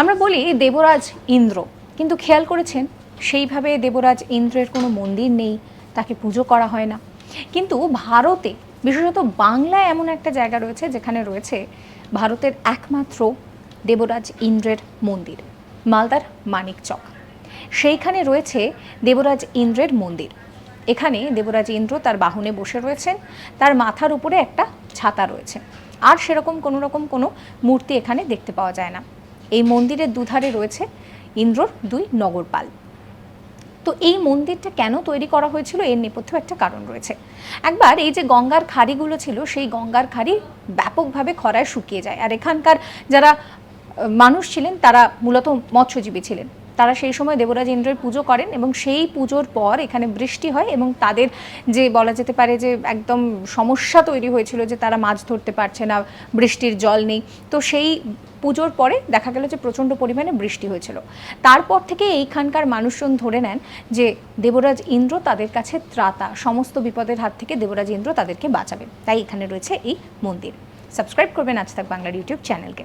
আমরা বলি দেবরাজ ইন্দ্র, কিন্তু খেয়াল করেছেন, সেইভাবে দেবরাজ ইন্দ্রের কোনো মন্দির নেই, তাকে পুজো করা হয় না। কিন্তু ভারতে, বিশেষত বাংলায় এমন একটা জায়গা রয়েছে, যেখানে রয়েছে ভারতের একমাত্র দেবরাজ ইন্দ্রের মন্দির, মালদার মানিকচক সেইখানে রয়েছে দেবরাজ ইন্দ্রের মন্দির। এখানে দেবরাজ ইন্দ্র তার বাহনে বসে রয়েছেন, তার মাথার উপরে একটা ছাতা রয়েছে। আর সেরকম কোনো রকম কোনো মূর্তি এখানে দেখতে পাওয়া যায় না। এই মন্দিরের দুধারে রয়েছে ইন্দ্রর দুই নগরপাল। তো এই মন্দিরটা কেন তৈরি করা হয়েছিল? এর নেপথ্যেও একটা কারণ রয়েছে। একবার এই যে গঙ্গার খাড়িগুলো ছিল, সেই গঙ্গার খাড়ি ব্যাপকভাবে খরায় শুকিয়ে যায়। আর এখানকার যারা মানুষ ছিলেন, তারা মূলত মৎস্যজীবী ছিলেন। তারা সেই সময় দেবরাজ ইন্দ্রের পুজো করেন এবং সেই পুজোর পর এখানে বৃষ্টি হয় এবং তাদের যে বলা যেতে পারে যে একদম সমস্যা তৈরি হয়েছিল যে তারা মাছ ধরতে পারছে না, বৃষ্টির জল নেই। তো সেই পুজোর পরে দেখা গেল যে প্রচণ্ড পরিমাণে বৃষ্টি হয়েছিল। তারপর থেকে এইখানকার মানুষজন ধরে নেন যে দেবরাজ ইন্দ্র তাদের কাছে ত্রাতা, সমস্ত বিপদের হাত থেকে দেবরাজ ইন্দ্র তাদেরকে বাঁচাবে তাই এখানে রয়েছে এই মন্দির। সাবস্ক্রাইব করবেন আজ তাক বাংলার ইউটিউব চ্যানেলকে।